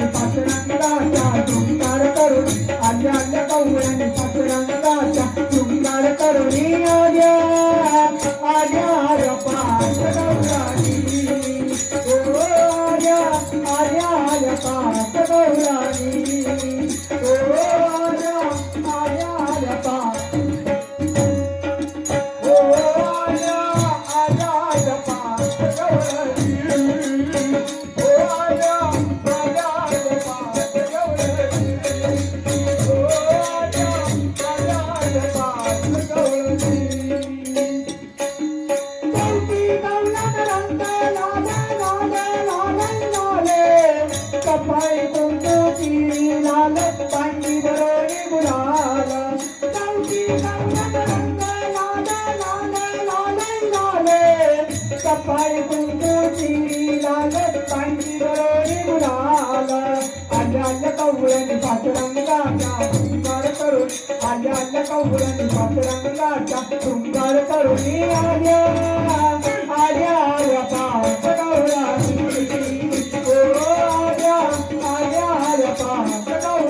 Thank you. पाय कोणती लाल पांढरी बरोरी गुलाल. चौथी सफाई कुंकुची लाल पांढरी बरोरी गुलाल. आल्या आल्या कवळ्याने पाचरंगाच्या तुंगार करून आल्या आल्या कवळ्याने पाचरंगाच्या तुंगार करून आर्या आर्या Legal, legal.